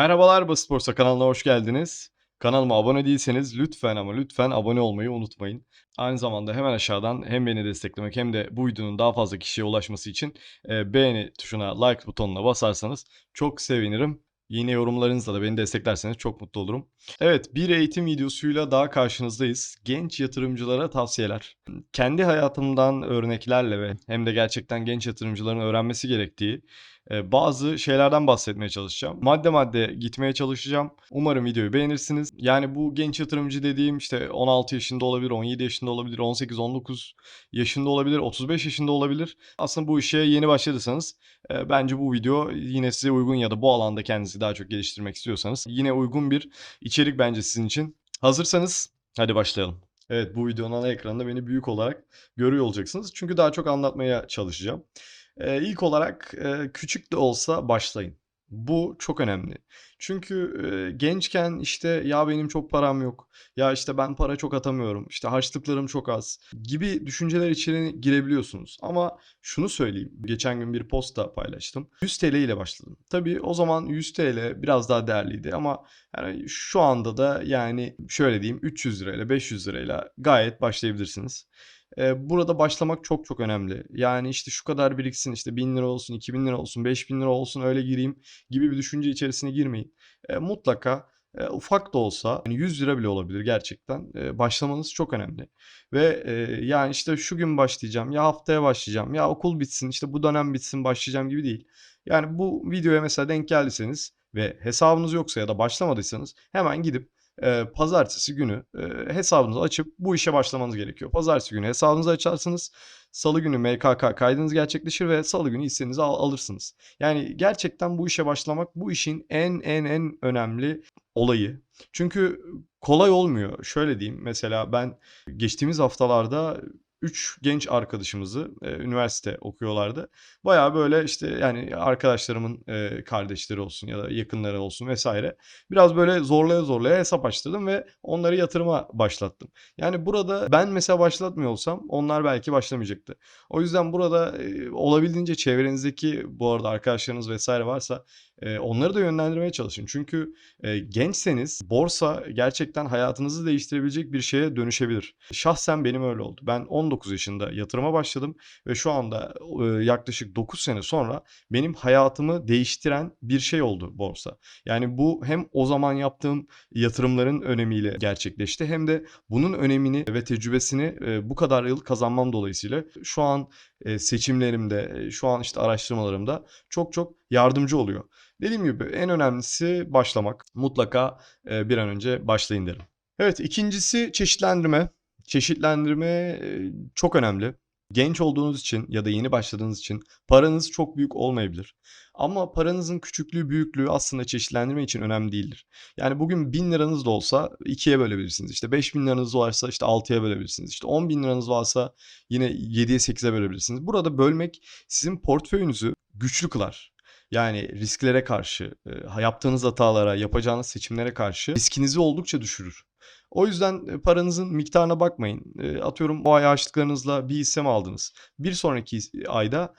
Merhabalar Basit Borsa kanalına hoş geldiniz. Kanalıma abone değilseniz lütfen ama lütfen abone olmayı unutmayın. Aynı zamanda hemen aşağıdan hem beni desteklemek hem de bu videonun daha fazla kişiye ulaşması için e, beğeni tuşuna, like butonuna basarsanız çok sevinirim. Yine yorumlarınızla da beni desteklerseniz çok mutlu olurum. Evet, bir eğitim videosuyla daha karşınızdayız. Genç yatırımcılara tavsiyeler. Kendi hayatımdan örneklerle ve hem de gerçekten genç yatırımcıların öğrenmesi gerektiği bazı şeylerden bahsetmeye çalışacağım. Madde madde gitmeye çalışacağım. Umarım videoyu beğenirsiniz. Yani bu genç yatırımcı dediğim işte 16 yaşında olabilir, 17 yaşında olabilir, 18-19 yaşında olabilir, 35 yaşında olabilir. Aslında bu işe yeni başladıysanız e, bence bu video yine size uygun ya da bu alanda kendinizi daha çok geliştirmek istiyorsanız yine uygun bir içerik bence sizin için. Hazırsanız hadi başlayalım. Evet bu videonun ana ekranında beni büyük olarak görüyor olacaksınız. Çünkü daha çok anlatmaya çalışacağım. Ee, ilk olarak e, küçük de olsa başlayın. Bu çok önemli. Çünkü e, gençken işte ya benim çok param yok, ya işte ben para çok atamıyorum, işte harçlıklarım çok az gibi düşünceler içine girebiliyorsunuz. Ama şunu söyleyeyim, geçen gün bir posta paylaştım. 100 TL ile başladım. Tabii o zaman 100 TL biraz daha değerliydi ama yani şu anda da yani şöyle diyeyim 300 lirayla 500 lirayla gayet başlayabilirsiniz. Eee, burada başlamak çok çok önemli. Yani, işte, şu kadar biriksin, işte, ₺1000 olsun, $2000 olsun, $5000 olsun öyle gireyim gibi bir düşünce içerisine girmeyin. Eee, mutlaka, eee, ufak da olsa, hani, £100 bile olabilir gerçekten, eee, başlamanız çok önemli. Ve, eee, yani, işte, şu gün başlayacağım, ya haftaya başlayacağım, ya okul bitsin, işte, bu dönem bitsin başlayacağım gibi değil. Yani, bu videoya mesela denk geldiyseniz ve hesabınız yoksa ya da başlamadıysanız hemen gidip Eee, pazartesi günü, eee, hesabınızı açıp bu işe başlamanız gerekiyor. Pazartesi günü hesabınızı açarsınız. Salı günü MKK kaydınız gerçekleşir ve salı günü hissenizi al alırsınız. Yani gerçekten bu işe başlamak bu işin en en en önemli olayı. Çünkü kolay olmuyor. Şöyle diyeyim, mesela ben geçtiğimiz haftalarda 3 genç arkadaşımızı, eee, üniversite okuyorlardı. Bayağı böyle, işte, yani, arkadaşlarımın, eee, kardeşleri olsun ya da yakınları olsun vesaire. biraz böyle zorlaya zorlaya hesap açtırdım ve onları yatırıma başlattım. Yani, burada ben mesela başlatmıyor olsam onlar belki başlamayacaktı. O yüzden burada, eee, olabildiğince çevrenizdeki bu arada arkadaşlarınız vesaire varsa, onları da yönlendirmeye çalışın. Çünkü, gençseniz borsa gerçekten hayatınızı değiştirebilecek bir şeye dönüşebilir. Şahsen benim öyle oldu. Ben 19 yaşında yatırıma başladım ve şu anda, yaklaşık 9 sene sonra benim hayatımı değiştiren bir şey oldu borsa. Yani bu hem o zaman yaptığım yatırımların önemiyle gerçekleşti hem de bunun önemini ve tecrübesini, bu kadar yıl kazanmam dolayısıyla şu an, seçimlerimde, eee, şu an, işte, araştırmalarımda çok çok yardımcı oluyor. Dediğim gibi en önemlisi başlamak. Mutlaka, eee, bir an önce başlayın derim. Evet, ikincisi çeşitlendirme. Çeşitlendirme, çok önemli. Genç olduğunuz için ya da yeni başladığınız için paranız çok büyük olmayabilir. Ama paranızın küçüklüğü, büyüklüğü aslında çeşitlendirme için önemli değildir. Yani bugün ₺1000'ınız da olsa 2'ye bölebilirsiniz. İşte €5000'ınız varsa işte 6'ya bölebilirsiniz. İşte €10.000'ınız varsa yine 7'ye 8'e bölebilirsiniz. Burada bölmek sizin portföyünüzü güçlü kılar. Yani risklere karşı, eee, yaptığınız hatalara, yapacağınız seçimlere karşı riskinizi oldukça düşürür. O yüzden, eee, paranızın miktarına bakmayın. Eee, atıyorum o ay harçlıklarınızla bir hisse mi aldınız? Bir sonraki his ayda,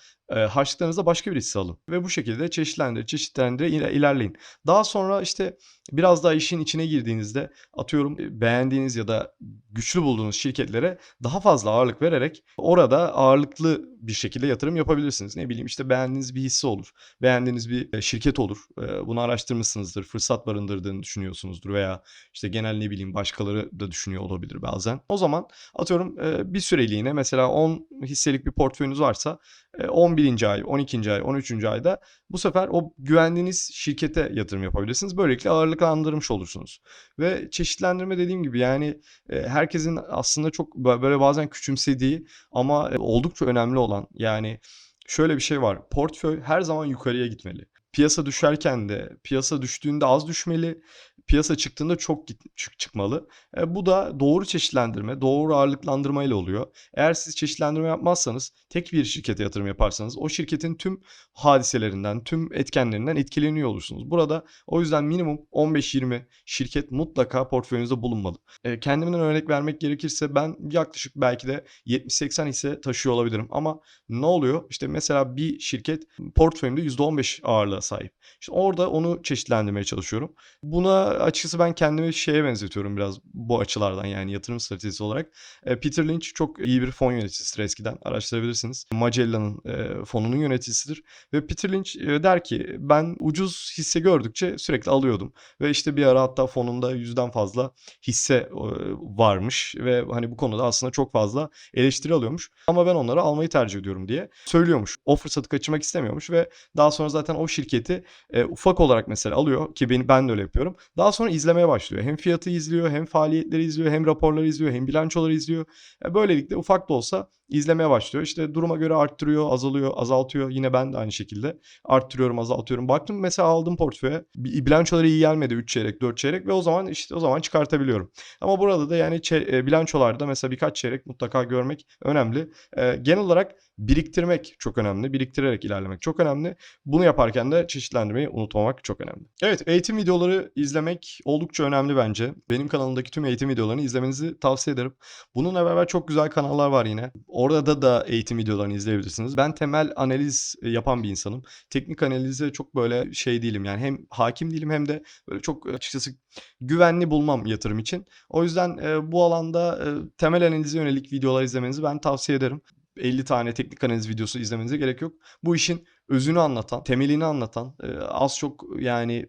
harçlarınıza başka bir hisse alın. Ve bu şekilde çeşitlendir, çeşitlendir ilerleyin. Daha sonra işte biraz daha işin içine girdiğinizde atıyorum beğendiğiniz ya da güçlü bulduğunuz şirketlere daha fazla ağırlık vererek orada ağırlıklı bir şekilde yatırım yapabilirsiniz. Ne bileyim işte beğendiğiniz bir hisse olur. Beğendiğiniz bir şirket olur. Bunu araştırmışsınızdır. Fırsat barındırdığını düşünüyorsunuzdur veya işte genel ne bileyim başkaları da düşünüyor olabilir bazen. O zaman atıyorum bir süreliğine mesela 10 hisselik bir portföyünüz varsa 11 11. ay, 12. ay, 13. ayda bu sefer o güvendiğiniz şirkete yatırım yapabilirsiniz. Böylelikle ağırlıklandırmış olursunuz. Ve çeşitlendirme dediğim gibi yani e, herkesin aslında çok böyle bazen küçümsediği ama e, oldukça önemli olan yani şöyle bir şey var. Portföy her zaman yukarıya gitmeli piyasa düşerken de piyasa düştüğünde az düşmeli piyasa çıktığında çok git çık çıkmalı. Eee, bu da doğru çeşitlendirme, doğru ağırlıklandırma ile oluyor. Eğer siz çeşitlendirme yapmazsanız, tek bir şirkete yatırım yaparsanız o şirketin tüm hadiselerinden, tüm etkenlerinden etkileniyor olursunuz. Burada o yüzden minimum 15-20 şirket mutlaka portföyünüzde bulunmalı. Eee, kendimden örnek vermek gerekirse ben yaklaşık belki de 70-80 hisse taşıyor olabilirim ama ne oluyor? İşte mesela bir şirket portföyümde %15 ağırlığa sahip. İşte orada onu çeşitlendirmeye çalışıyorum. Buna açıkçası ben kendimi şeye benzetiyorum biraz bu açılardan yani yatırım stratejisi olarak. Eee, Peter Lynch çok iyi bir fon yöneticisidir eskiden araştırabilirsiniz. Magellan'ın, eee, fonunun yöneticisidir ve Peter Lynch, eee, der ki ben ucuz hisse gördükçe sürekli alıyordum ve işte bir ara hatta fonunda 100'den fazla hisse, eee, varmış ve hani bu konuda aslında çok fazla eleştiri alıyormuş ama ben onları almayı tercih ediyorum diye söylüyormuş. O fırsatı kaçırmak istemiyormuş ve daha sonra zaten o şirketi, eee, ufak olarak mesela alıyor ki beni ben de öyle yapıyorum. Sonra izlemeye başlıyor. Hem fiyatı izliyor, hem faaliyetleri izliyor, hem raporları izliyor, hem bilançoları izliyor. Eee, böylelikle ufak da olsa izlemeye başlıyor. İşte duruma göre arttırıyor, azalıyor, azaltıyor. Yine ben de aynı şekilde arttırıyorum, azaltıyorum. Baktım mesela aldım portföye, bi bilançoları iyi gelmedi 3 çeyrek, 4 çeyrek ve o zaman işte o zaman çıkartabiliyorum. Ama burada da yani eee, bilançolarda mesela birkaç çeyrek mutlaka görmek önemli. Eee, genel olarak biriktirmek çok önemli. Biriktirerek ilerlemek çok önemli. Bunu yaparken de çeşitlendirmeyi unutmamak çok önemli. Evet, eğitim videoları izlemek oldukça önemli bence. Benim kanalımdaki tüm eğitim videolarını izlemenizi tavsiye ederim. Bununla beraber çok güzel kanallar var yine. Orada da eğitim videolarını izleyebilirsiniz. Ben temel analiz yapan bir insanım. Teknik analize çok böyle şey değilim yani hem hakim değilim hem de böyle çok açıkçası güvenli bulmam yatırım için. O yüzden, eee, bu alanda, temel analize yönelik videolar izlemenizi ben tavsiye ederim. 50 tane teknik analiz videosu izlemenize gerek yok. Bu işin özünü anlatan, temelini anlatan, az çok yani,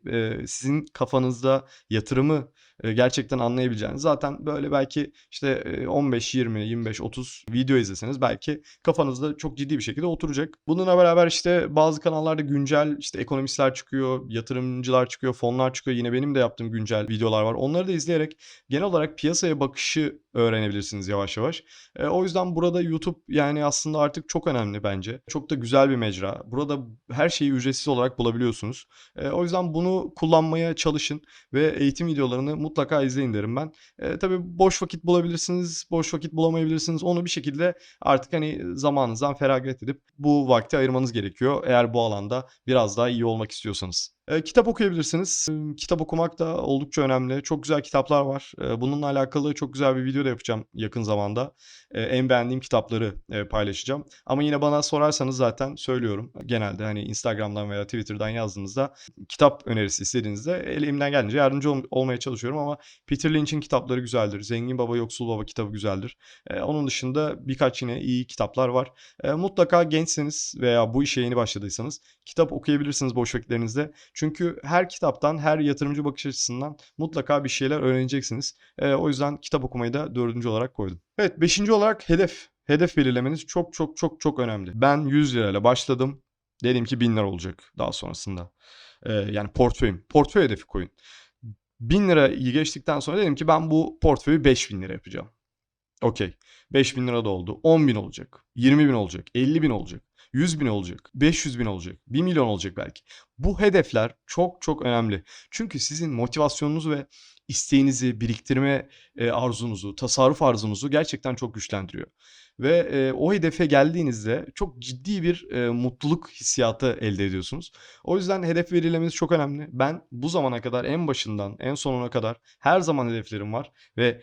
sizin kafanızda yatırımı, gerçekten anlayabileceğiniz zaten böyle belki işte, eee, 15, 20, 25, 30 video izleseniz belki kafanızda çok ciddi bir şekilde oturacak. Bununla beraber işte bazı kanallarda güncel işte ekonomistler çıkıyor, yatırımcılar çıkıyor, fonlar çıkıyor. Yine benim de yaptığım güncel videolar var. Onları da izleyerek genel olarak piyasaya bakışı öğrenebilirsiniz yavaş yavaş. Eee, o yüzden burada YouTube yani aslında artık çok önemli bence. Çok da güzel bir mecra. Burada her şeyi ücretsiz olarak bulabiliyorsunuz. Eee, o yüzden bunu kullanmaya çalışın ve eğitim videolarını mutlaka izleyin derim ben. Eee, tabii boş vakit bulabilirsiniz, boş vakit bulamayabilirsiniz. Onu bir şekilde artık hani zamanınızdan feragat edip bu vakti ayırmanız gerekiyor eğer bu alanda biraz daha iyi olmak istiyorsanız. Kitap okuyabilirsiniz. Kitap okumak da oldukça önemli. Çok güzel kitaplar var. Bununla alakalı çok güzel bir video da yapacağım yakın zamanda. En beğendiğim kitapları, paylaşacağım. Ama yine bana sorarsanız zaten söylüyorum. Genelde hani Instagram'dan veya Twitter'dan yazdığınızda kitap önerisi istediğinizde elimden geldiğince yardımcı ol olmaya çalışıyorum ama Peter Lynch'in kitapları güzeldir. Zengin Baba Yoksul Baba kitabı güzeldir. Onun dışında birkaç yine iyi kitaplar var. Mutlaka gençseniz veya bu işe yeni başladıysanız kitap okuyabilirsiniz boş vakitlerinizde. Çünkü her kitaptan, her yatırımcı bakış açısından mutlaka bir şeyler öğreneceksiniz. Eee, o yüzden kitap okumayı da 4'üncü olarak koydum. Evet, 5'inci olarak hedef. Hedef belirlemeniz çok çok çok çok önemli. Ben €100'yla başladım. Dedim ki €1000 olacak daha sonrasında. Eee, yani portföyüm. Portföy hedefi koyun. €1000'yı geçtikten sonra dedim ki ben bu portföyü €5000 yapacağım. Okay. €5000 da oldu. €10.000 olacak. €20.000 olacak. €50.000 olacak. €100.000 olacak. €500.000 olacak. €1.000.000 olacak belki. Bu hedefler çok çok önemli. Çünkü sizin motivasyonunuzu ve isteğinizi, biriktirme, eee, arzunuzu, tasarruf arzunuzu gerçekten çok güçlendiriyor. Ve, eee, o hedefe geldiğinizde çok ciddi bir, eee, mutluluk hissiyatı elde ediyorsunuz. O yüzden hedef belirlemeniz çok önemli. Ben bu zamana kadar en başından en sonuna kadar her zaman hedeflerim var ve,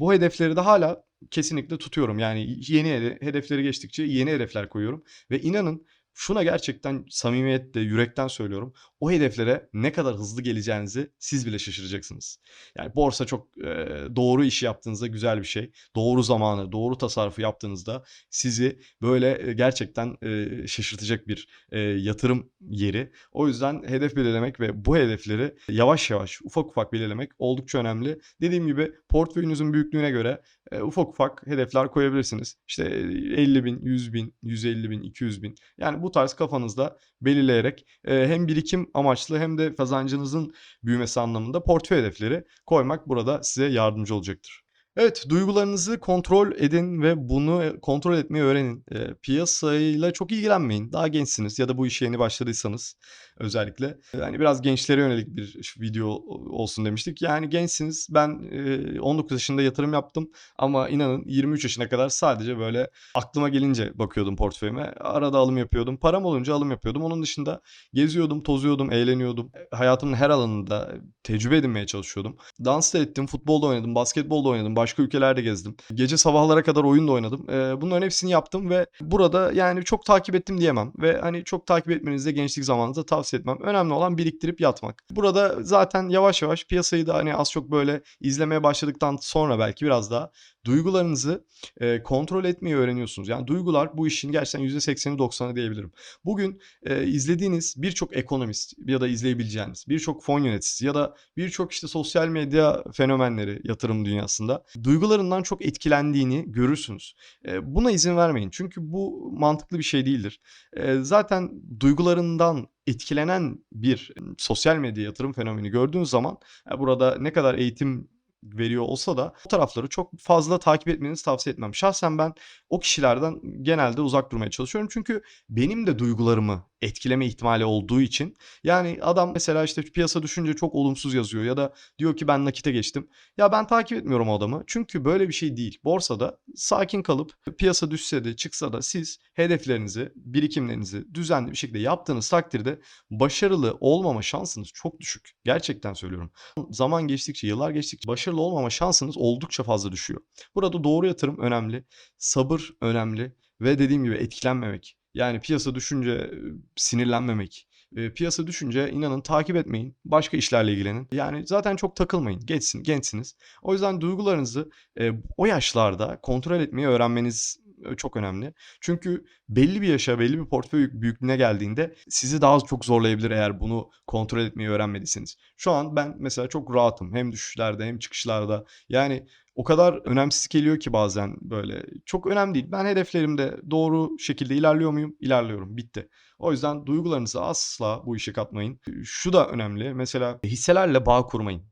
bu hedefleri de hâlâ kesinlikle tutuyorum. Yani yeni hede hedefleri geçtikçe yeni hedefler koyuyorum ve inanın şuna gerçekten samimiyetle, yürekten söylüyorum. O hedeflere ne kadar hızlı geleceğinizi siz bile şaşıracaksınız. Yani borsa çok, eee, doğru işi yaptığınızda güzel bir şey. Doğru zamanı, doğru tasarrufu yaptığınızda sizi böyle, gerçekten, eee, şaşırtacak bir, eee, yatırım yeri. O yüzden hedef belirlemek ve bu hedefleri yavaş yavaş, ufak ufak belirlemek oldukça önemli. Dediğim gibi portföyünüzün büyüklüğüne göre, ufak ufak hedefler koyabilirsiniz. İşte, eee, 50.000, 100.000, 150.000, 200.000 yani bu tarz kafanızda belirleyerek, hem birikim amaçlı hem de kazancınızın büyümesi anlamında portföy hedefleri koymak burada size yardımcı olacaktır. Evet, duygularınızı kontrol edin ve bunu kontrol etmeyi öğrenin. Eee, piyasayla çok ilgilenmeyin. Daha gençsiniz ya da bu işe yeni başladıysanız. Özellikle. Yani biraz gençlere yönelik bir video olsun demiştik. Yani gençsiniz. Ben, eee, 19 yaşında yatırım yaptım ama inanın 23 yaşına kadar sadece böyle aklıma gelince bakıyordum portföyüme. Arada alım yapıyordum. Param olunca alım yapıyordum. Onun dışında geziyordum, tozuyordum, eğleniyordum. Eee, hayatımın her alanında tecrübe edinmeye çalışıyordum. Dans da ettim, futbol da oynadım, basketbol da oynadım, başka ülkelerde gezdim. Gece sabahlara kadar oyun da oynadım. Bunların hepsini yaptım ve burada yani çok takip ettim diyemem ve hani çok takip etmenizi de gençlik zamanınızda tavsiye etmem. Önemli olan biriktirip yatmak. Burada zaten yavaş yavaş piyasayı da hani az çok böyle izlemeye başladıktan sonra belki biraz daha duygularınızı, eee, kontrol etmeyi öğreniyorsunuz. Yani duygular bu işin gerçekten %80'i 90'ı diyebilirim. Bugün, eee, izlediğiniz birçok ekonomist ya da izleyebileceğiniz birçok fon yöneticisi ya da birçok işte sosyal medya fenomenleri yatırım dünyasında duygularından çok etkilendiğini görürsünüz. Eee, buna izin vermeyin. Çünkü bu mantıklı bir şey değildir. Eee, zaten duygularından etkilenen bir sosyal medya yatırım fenomeni gördüğünüz zaman, eee, burada ne kadar eğitim veriyor olsa da o tarafları çok fazla takip etmenizi tavsiye etmem. Şahsen ben o kişilerden genelde uzak durmaya çalışıyorum. Çünkü benim de duygularımı etkileme ihtimali olduğu için yani adam mesela işte piyasa düşünce çok olumsuz yazıyor ya da diyor ki ben nakite geçtim. Ya ben takip etmiyorum o adamı. Çünkü böyle bir şey değil. Borsada sakin kalıp piyasa düşse de çıksa da siz hedeflerinizi, birikimlerinizi düzenli bir şekilde yaptığınız takdirde başarılı olmama şansınız çok düşük. Gerçekten söylüyorum. Zaman geçtikçe, yıllar geçtikçe başarılı olmama şansınız oldukça fazla düşüyor. Burada doğru yatırım önemli, sabır önemli ve dediğim gibi etkilenmemek. Yani piyasa düşünce, eee, sinirlenmemek. Eee, piyasa düşünce inanın takip etmeyin. Başka işlerle ilgilenin. Yani zaten çok takılmayın. Geçsin, gençsiniz. O yüzden duygularınızı, eee, o yaşlarda kontrol etmeyi öğrenmeniz, çok önemli. Çünkü belli bir yaşa, belli bir portföy büyüklüğüne geldiğinde sizi daha çok zorlayabilir eğer bunu kontrol etmeyi öğrenmediyseniz. Şu an ben mesela çok rahatım. Hem düşüşlerde hem çıkışlarda. Yani o kadar önemsiz geliyor ki bazen böyle. Çok önemli değil. Ben hedeflerimde doğru şekilde ilerliyor muyum? İlerliyorum. Bitti. O yüzden duygularınızı asla bu işe katmayın. Şu da önemli. Mesela hisselerle bağ kurmayın.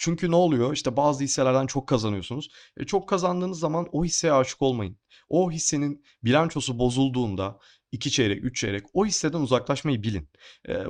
Çünkü ne oluyor? İşte bazı hisselerden çok kazanıyorsunuz. E, çok kazandığınız zaman o hisseye aşık olmayın. O hissenin bilançosu bozulduğunda 2 çeyrek, 3 çeyrek o hisseden uzaklaşmayı bilin.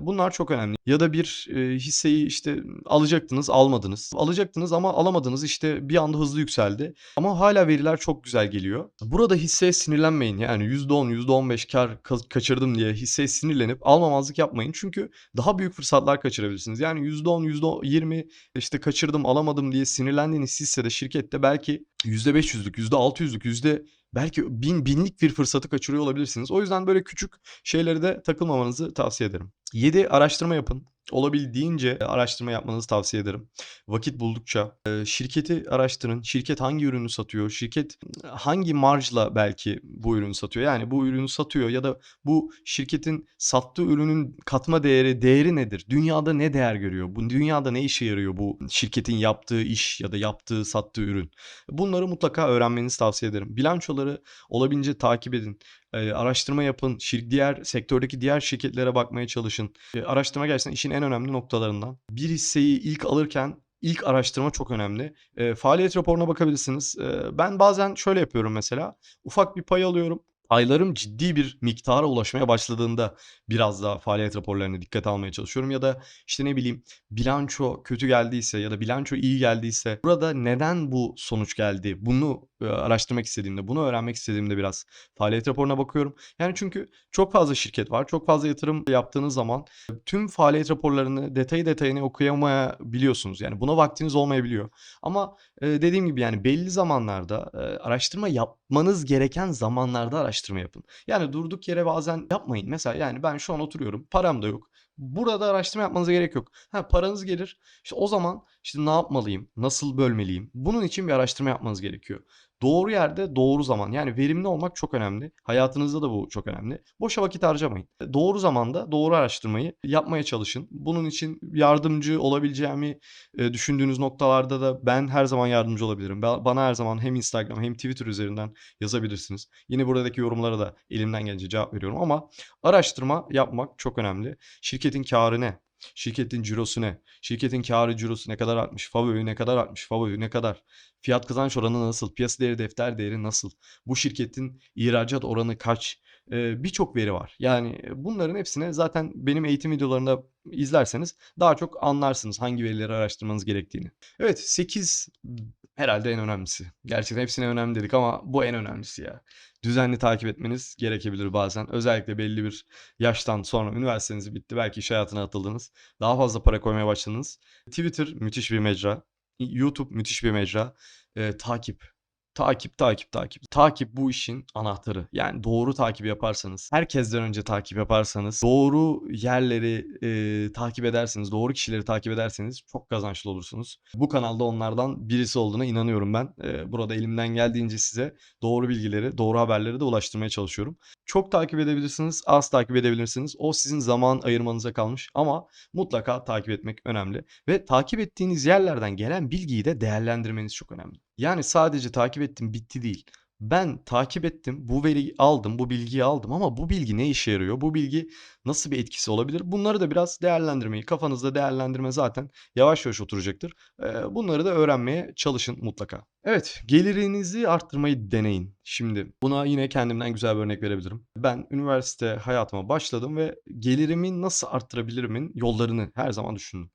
Bunlar çok önemli. Ya da bir, hisseyi işte alacaktınız, almadınız. Alacaktınız ama alamadınız. İşte bir anda hızlı yükseldi ama hâlâ veriler çok güzel geliyor. Burada hisseye sinirlenmeyin. Yani %10, %15 kâr ka kaçırdım diye hisseye sinirlenip almamazlık yapmayın. Çünkü daha büyük fırsatlar kaçırabilirsiniz. Yani %10, %20 işte kaçırdım, alamadım diye sinirlendiğiniz hissede, şirkette belki %500'lük, %600'lük, yüzde belki bin binlik bir fırsatı kaçırıyor olabilirsiniz. O yüzden böyle küçük şeylere de takılmamanızı tavsiye ederim. 7 araştırma yapın. Olabildiğince araştırma yapmanızı tavsiye ederim. Vakit buldukça. Eee, şirketi araştırın. Şirket hangi ürünü satıyor? Şirket hangi marjla belki bu ürünü satıyor? Yani bu ürünü satıyor ya da bu şirketin sattığı ürünün katma değeri, değeri nedir? Dünyada ne değer görüyor? Bu dünyada ne işe yarıyor bu şirketin yaptığı iş ya da yaptığı, sattığı ürün? Bunları mutlaka öğrenmenizi tavsiye ederim. Bilançoları olabildiğince takip edin. Eee, araştırma yapın. Şir diğer sektördeki diğer şirketlere bakmaya çalışın. Eee, araştırma gerçekten işin en önemli noktalarından. Bir hisseyi ilk alırken ilk araştırma çok önemli. Eee, faaliyet raporuna bakabilirsiniz. Eee, ben bazen şöyle yapıyorum mesela. Ufak bir pay alıyorum. Paylarım ciddi bir miktara ulaşmaya başladığında biraz daha faaliyet raporlarına dikkate almaya çalışıyorum ya da işte ne bileyim bilanço kötü geldiyse ya da bilanço iyi geldiyse burada neden bu sonuç geldi? Bunu, eee, araştırmak istediğimde, bunu öğrenmek istediğimde biraz faaliyet raporuna bakıyorum. Yani çünkü çok fazla şirket var. Çok fazla yatırım yaptığınız zaman tüm faaliyet raporlarını detayı detayına okuyamayabiliyorsunuz. Yani buna vaktiniz olmayabiliyor. Ama, eee, dediğim gibi yani belli zamanlarda, araştırma yapmanız gereken zamanlarda araştırma yapın. Yani durduk yere bazen yapmayın. Mesela yani ben şu an oturuyorum, param da yok. Burada araştırma yapmanıza gerek yok. Ha, paranız gelir. İşte o zaman işte ne yapmalıyım? Nasıl bölmeliyim? Bunun için bir araştırma yapmanız gerekiyor. Doğru yerde, doğru zaman. Yani verimli olmak çok önemli. Hayatınızda da bu çok önemli. Boşa vakit harcamayın. Doğru zamanda doğru araştırmayı yapmaya çalışın. Bunun için yardımcı olabileceğimi, eee, düşündüğünüz noktalarda da ben her zaman yardımcı olabilirim. Ba bana her zaman hem Instagram hem Twitter üzerinden yazabilirsiniz. Yine buradaki yorumlara da elimden gelince cevap veriyorum ama araştırma yapmak çok önemli. Şirketin kârı ne? Şirketin cirosu ne? Şirketin kârı, cirosu ne kadar artmış? FAVÖ'yü ne kadar artmış? FAVÖ'yü ne kadar? Fiyat kazanç oranı nasıl? Piyasa değeri, defter değeri nasıl? Bu şirketin ihracat oranı kaç? eee, birçok veri var. Yani bunların hepsine zaten benim eğitim videolarında izlerseniz daha çok anlarsınız hangi verileri araştırmanız gerektiğini. Evet 8 herhalde en önemlisi. Gerçekten hepsine önemli dedik ama bu en önemlisi ya. Düzenli takip etmeniz gerekebilir bazen. Özellikle belli bir yaştan sonra üniversiteniz bitti. Belki iş hayatına atıldınız. Daha fazla para koymaya başladınız. Twitter müthiş bir mecra. YouTube müthiş bir mecra. Eee, takip. Takip, takip, takip. Takip bu işin anahtarı. Yani doğru takip yaparsanız, herkesten önce takip yaparsanız, doğru yerleri, eee, takip ederseniz, doğru kişileri takip ederseniz çok kazançlı olursunuz. Bu kanalda onlardan birisi olduğuna inanıyorum ben. Eee, burada elimden geldiğince size doğru bilgileri, doğru haberleri de ulaştırmaya çalışıyorum. Çok takip edebilirsiniz, az takip edebilirsiniz. O sizin zaman ayırmanıza kalmış ama mutlaka takip etmek önemli ve takip ettiğiniz yerlerden gelen bilgiyi de değerlendirmeniz çok önemli. Yani sadece takip ettim bitti değil. Ben takip ettim, bu veriyi aldım, bu bilgiyi aldım ama bu bilgi ne işe yarıyor? Bu bilgi nasıl bir etkisi olabilir? Bunları da biraz değerlendirmeyi, kafanızda değerlendirme zaten yavaş yavaş oturacaktır. Eee, bunları da öğrenmeye çalışın mutlaka. Evet, gelirinizi arttırmayı deneyin. Şimdi buna yine kendimden güzel bir örnek verebilirim. Ben üniversite hayatıma başladım ve gelirimi nasıl arttırabilirimin yollarını her zaman düşündüm.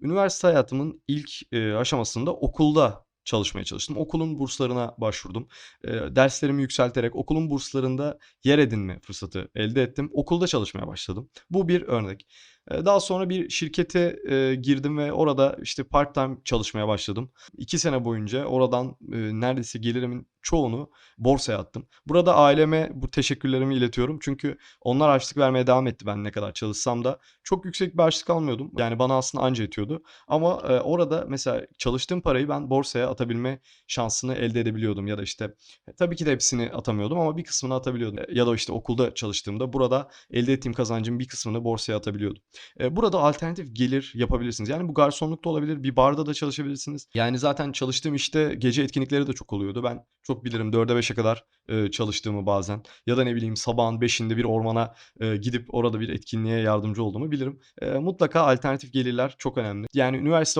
Üniversite hayatımın ilk, eee, aşamasında okulda çalışmaya çalıştım. Okulun burslarına başvurdum. Eee, derslerimi yükselterek okulun burslarında yer edinme fırsatı elde ettim. Okulda çalışmaya başladım. Bu bir örnek. Eee, daha sonra bir şirkete, eee, girdim ve orada işte part-time çalışmaya başladım. 2 sene boyunca oradan, eee, neredeyse gelirimin çoğunu borsaya attım. Burada aileme bu teşekkürlerimi iletiyorum. Çünkü onlar harçlık vermeye devam etti ben ne kadar çalışsam da. Çok yüksek bir harçlık almıyordum. Yani bana aslında anca yetiyordu. Ama, eee, orada mesela çalıştığım parayı ben borsaya atabilme şansını elde edebiliyordum ya da işte e, tabii ki de hepsini atamıyordum ama bir kısmını atabiliyordum. Ya da işte okulda çalıştığımda burada elde ettiğim kazancın bir kısmını borsaya atabiliyordum. Burada alternatif gelir yapabilirsiniz. Yani bu garsonluk da olabilir, bir barda da çalışabilirsiniz. Yani zaten çalıştığım işte gece etkinlikleri de çok oluyordu. Ben çok bilirim 4'e 5'e kadar, çalıştığımı bazen ya da ne bileyim sabahın 5'inde bir ormana, gidip orada bir etkinliğe yardımcı olduğumu bilirim. Mutlaka alternatif gelirler çok önemli. Yani üniversite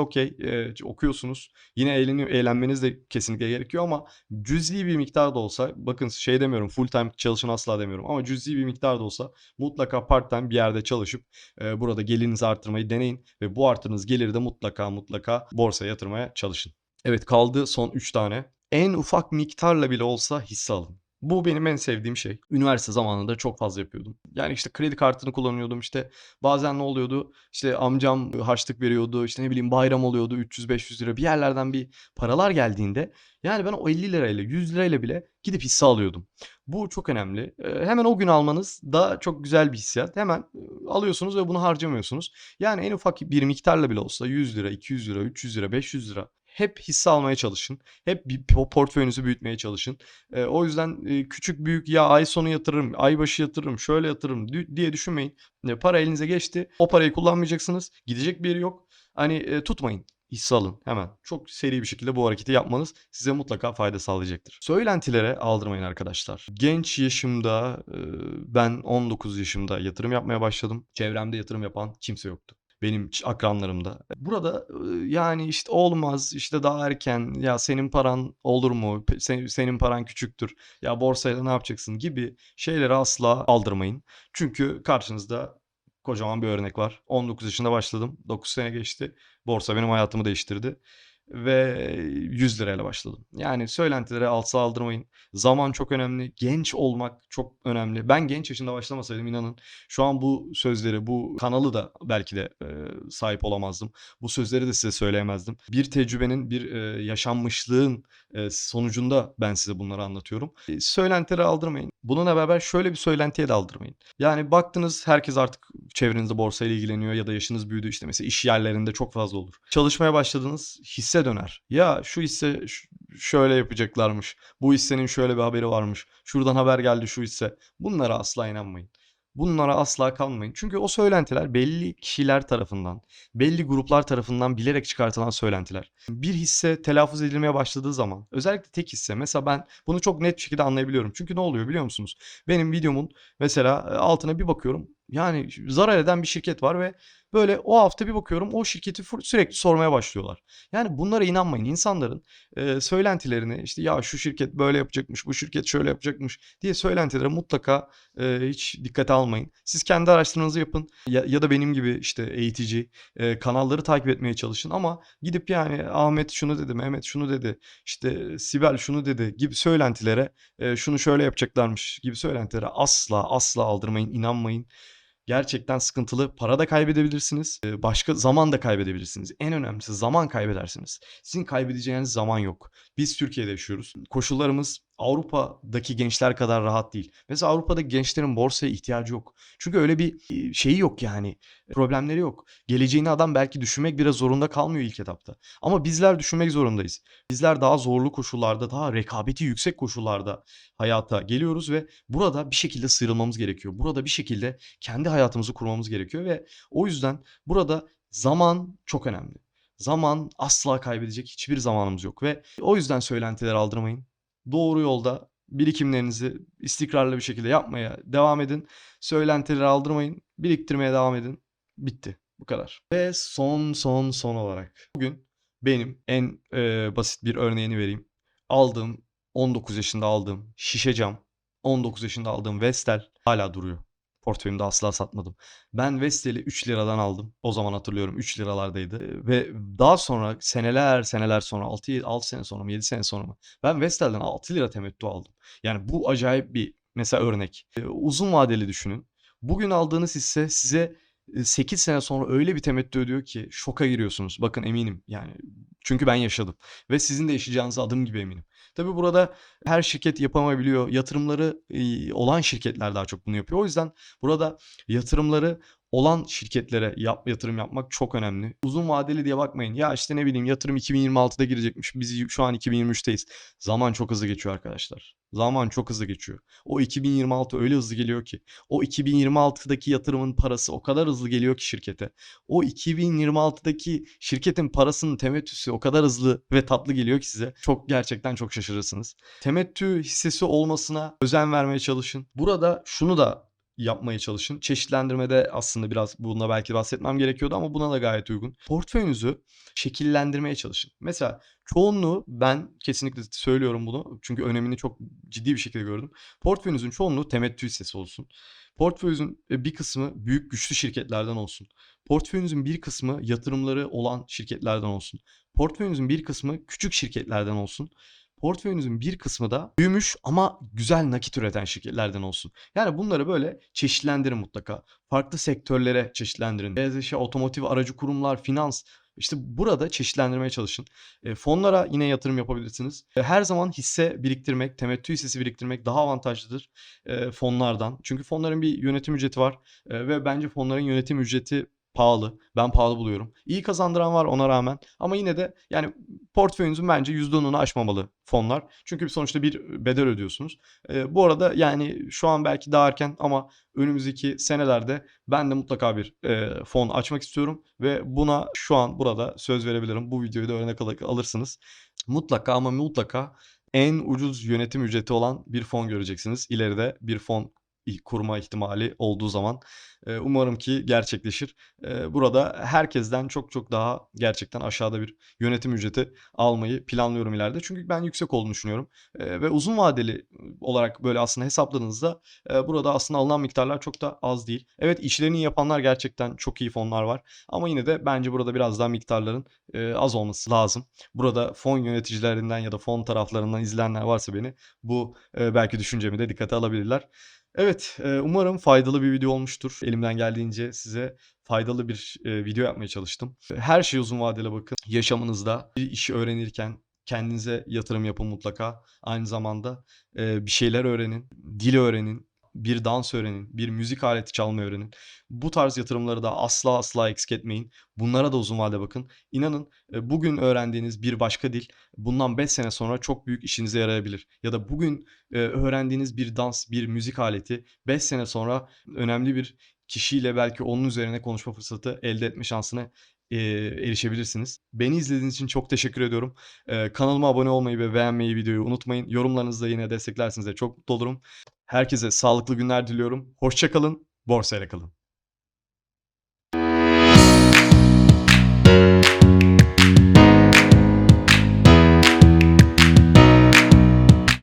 ç okuyorsunuz. Yine eğleniyor eğlenmeniz de kesinlikle gerekiyor ama cüzi bir miktar da olsa bakın şey demiyorum, full time çalışın asla demiyorum ama cüzi bir miktar da olsa mutlaka part-time bir yerde çalışıp, eee, burada gelirinizi arttırmayı deneyin ve bu arttırdığınız geliri de mutlaka, mutlaka borsaya yatırmaya çalışın. Evet, kaldı son 3 tane. En ufak miktarla bile olsa hisse alın. Bu benim en sevdiğim şey. Üniversite zamanında çok fazla yapıyordum. Yani işte kredi kartını kullanıyordum. İşte bazen ne oluyordu? İşte amcam harçlık veriyordu. İşte ne bileyim bayram oluyordu. 300-500 lira bir yerlerden bir paralar geldiğinde yani ben o 50 lirayla 100 lirayla bile gidip hisse alıyordum. Bu çok önemli. Eee, hemen o gün almanız da çok güzel bir hissiyat. Hemen, ııı, alıyorsunuz ve bunu harcamıyorsunuz. Yani en ufak bir miktarla bile olsa 100 lira, 200 lira, 300 lira, 500 lira hep hisse almaya çalışın. Hep bir po portföyünüzü büyütmeye çalışın. Eee, o yüzden, eee, küçük büyük ya ay sonu yatırırım, ay başı yatırırım, şöyle yatırırım diye düşünmeyin. Eee, para elinize geçti. O parayı kullanmayacaksınız. Gidecek bir yeri yok. Hani, eee, tutmayın. Hisse alın hemen. Çok seri bir şekilde bu hareketi yapmanız size mutlaka fayda sağlayacaktır. Söylentilere aldırmayın arkadaşlar. Genç yaşımda, ben 19 yaşımda yatırım yapmaya başladım. Çevremde yatırım yapan kimse yoktu. Benim akranlarımda. Burada, yani işte olmaz, işte daha erken, ya senin paran olur mu, pe se senin paran küçüktür, ya borsayla ne yapacaksın gibi şeylere asla aldırmayın. Çünkü karşınızda kocaman bir örnek var. 19 yaşında başladım. 9 sene geçti. Borsa benim hayatımı değiştirdi ve 100 lirayla başladım. Yani söylentilere asla aldırmayın. Zaman çok önemli. Genç olmak çok önemli. Ben genç yaşında başlamasaydım inanın şu an bu sözleri, bu kanalı da belki de, eee, sahip olamazdım. Bu sözleri de size söyleyemezdim. Bir tecrübenin, bir, eee, yaşanmışlığın, eee, sonucunda ben size bunları anlatıyorum. Eee, söylentilere aldırmayın. Bununla beraber şöyle bir söylentiye de aldırmayın. Yani baktınız herkes artık çevrenizde borsayla ilgileniyor ya da yaşınız büyüdü. İşte mesela iş yerlerinde çok fazla olur. Çalışmaya başladınız, hisse döner. Ya şu hisse şöyle yapacaklarmış, bu hissenin şöyle bir haberi varmış, şuradan haber geldi şu hisse. Bunlara asla inanmayın. Bunlara asla kanmayın. Çünkü o söylentiler belli kişiler tarafından, belli gruplar tarafından bilerek çıkartılan söylentiler. Bir hisse telaffuz edilmeye başladığı zaman, özellikle tek hisse, mesela ben bunu çok net bir şekilde anlayabiliyorum. Çünkü ne oluyor biliyor musunuz? Benim videomun mesela, eee, altına bir bakıyorum, yani zarar eden bir şirket var ve böyle o hafta bir bakıyorum o şirketi sürekli sormaya başlıyorlar. Yani bunlara inanmayın. İnsanların e, söylentilerini işte ya şu şirket böyle yapacakmış, bu şirket şöyle yapacakmış diye söylentilere mutlaka e, hiç dikkate almayın. Siz kendi araştırmanızı yapın ya, ya da benim gibi işte eğitici e, kanalları takip etmeye çalışın ama gidip yani Ahmet şunu dedi, Mehmet şunu dedi, işte Sibel şunu dedi gibi söylentilere e, şunu şöyle yapacaklarmış gibi söylentilere asla asla aldırmayın, inanmayın. Gerçekten sıkıntılı. Para da kaybedebilirsiniz. e, Başka zaman da kaybedebilirsiniz. En önemlisi zaman kaybedersiniz. Sizin kaybedeceğiniz zaman yok. Biz Türkiye'de yaşıyoruz. Koşullarımız Avrupa'daki gençler kadar rahat değil. Mesela Avrupa'daki gençlerin borsaya ihtiyacı yok. Çünkü öyle bir e, şeyi yok yani. Problemleri yok. Geleceğini adam belki düşünmek biraz zorunda kalmıyor ilk etapta. Ama bizler düşünmek zorundayız. Bizler daha zorlu koşullarda, daha rekabeti yüksek koşullarda hayata geliyoruz ve burada bir şekilde sıyrılmamız gerekiyor. Burada bir şekilde kendi hayatımızı kurmamız gerekiyor ve o yüzden burada zaman çok önemli. Zaman asla kaybedecek hiçbir zamanımız yok ve o yüzden söylentiler aldırmayın. Doğru yolda birikimlerinizi istikrarlı bir şekilde yapmaya devam edin. Söylentileri aldırmayın. Biriktirmeye devam edin. Bitti. Bu kadar. Ve son son son olarak bugün benim en e, basit bir örneğini vereyim. Aldığım 19 yaşında aldığım şişe cam 19 yaşında aldığım Vestel hala duruyor. Portföyümde asla satmadım. Ben Vestel'i 3 liradan aldım. O zaman hatırlıyorum 3 liralardaydı. Ve daha sonra seneler seneler sonra 6, 6 sene sonra mı 7 sene sonra mı ben Vestel'den 6 lira temettü aldım. Yani bu acayip bir mesela örnek. Ee, Uzun vadeli düşünün. Bugün aldığınız hisse size e, 8 sene sonra öyle bir temettü ödüyor ki şoka giriyorsunuz. Bakın eminim yani. Çünkü ben yaşadım. Ve sizin de yaşayacağınıza adım gibi eminim. Tabii burada her şirket yapamayabiliyor. Yatırımları olan şirketler daha çok bunu yapıyor. O yüzden burada yatırımları olan şirketlere yap, yatırım yapmak çok önemli. Uzun vadeli diye bakmayın. Ya işte ne bileyim yatırım 2026'da girecekmiş. Biz şu an 2023'teyiz. Zaman çok hızlı geçiyor arkadaşlar. Zaman çok hızlı geçiyor. O 2026 öyle hızlı geliyor ki. O 2026'daki yatırımın parası o kadar hızlı geliyor ki şirkete. O 2026'daki şirketin parasının temettüsü o kadar hızlı ve tatlı geliyor ki size. Çok gerçekten çok şaşırırsınız. Temettü hissesi olmasına özen vermeye çalışın. Burada şunu da yapmaya çalışın. Çeşitlendirmede aslında biraz bununla belki bahsetmem gerekiyordu ama buna da gayet uygun. Portföyünüzü şekillendirmeye çalışın. Mesela çoğunluğu ben kesinlikle söylüyorum bunu çünkü önemini çok ciddi bir şekilde gördüm. Portföyünüzün çoğunluğu temettü hissesi olsun. Portföyünüzün e, bir kısmı büyük güçlü şirketlerden olsun. Portföyünüzün bir kısmı yatırımları olan şirketlerden olsun. Portföyünüzün bir kısmı küçük şirketlerden olsun. Portföyünüzün bir kısmı da büyümüş ama güzel nakit üreten şirketlerden olsun. Yani bunları böyle çeşitlendirin mutlaka. Farklı sektörlere çeşitlendirin. Beyaz otomotiv, aracı kurumlar, finans. İşte burada çeşitlendirmeye çalışın. E, fonlara yine yatırım yapabilirsiniz. E, her zaman hisse biriktirmek, temettü hissesi biriktirmek daha avantajlıdır e, fonlardan. Çünkü fonların bir yönetim ücreti var E, ve bence fonların yönetim ücreti pahalı. Ben pahalı buluyorum. İyi kazandıran var ona rağmen ama yine de yani portföyünüzün bence %10'unu aşmamalı fonlar. Çünkü sonuçta bir bedel ödüyorsunuz. E, bu arada yani şu an belki daha erken ama önümüzdeki senelerde ben de mutlaka bir e, fon açmak istiyorum ve buna şu an burada söz verebilirim. Bu videoyu da örnek alırsınız. Mutlaka ama mutlaka en ucuz yönetim ücreti olan bir fon göreceksiniz. İleride bir fon kurma ihtimali olduğu zaman e, umarım ki gerçekleşir. E, burada herkesten çok çok daha gerçekten aşağıda bir yönetim ücreti almayı planlıyorum ileride. Çünkü ben yüksek olduğunu düşünüyorum. E, ve uzun vadeli olarak böyle aslında hesapladığınızda e, burada aslında alınan miktarlar çok da az değil. Evet işlerini yapanlar gerçekten çok iyi fonlar var. Ama yine de bence burada biraz daha miktarların e, az olması lazım. Burada fon yöneticilerinden ya da fon taraflarından izleyenler varsa beni bu e, belki düşüncemi de dikkate alabilirler. Evet, e, umarım faydalı bir video olmuştur. Elimden geldiğince size faydalı bir e, video yapmaya çalıştım. Her şey uzun vadeli bakın. Yaşamınızda bir işi öğrenirken kendinize yatırım yapın mutlaka. Aynı zamanda e, bir şeyler öğrenin, dil öğrenin, bir dans öğrenin, bir müzik aleti çalmayı öğrenin. Bu tarz yatırımları da asla asla eksik etmeyin. Bunlara da uzun vade bakın. İnanın e, bugün öğrendiğiniz bir başka dil bundan 5 sene sonra çok büyük işinize yarayabilir. Ya da bugün e, öğrendiğiniz bir dans, bir müzik aleti 5 sene sonra önemli bir kişiyle belki onun üzerine konuşma fırsatı elde etme şansına e, erişebilirsiniz. Beni izlediğiniz için çok teşekkür ediyorum. E, kanalıma abone olmayı ve beğenmeyi videoyu unutmayın. Yorumlarınızla yine desteklerseniz de çok mutlu olurum. Herkese sağlıklı günler diliyorum. Hoşça kalın, borsayla kalın.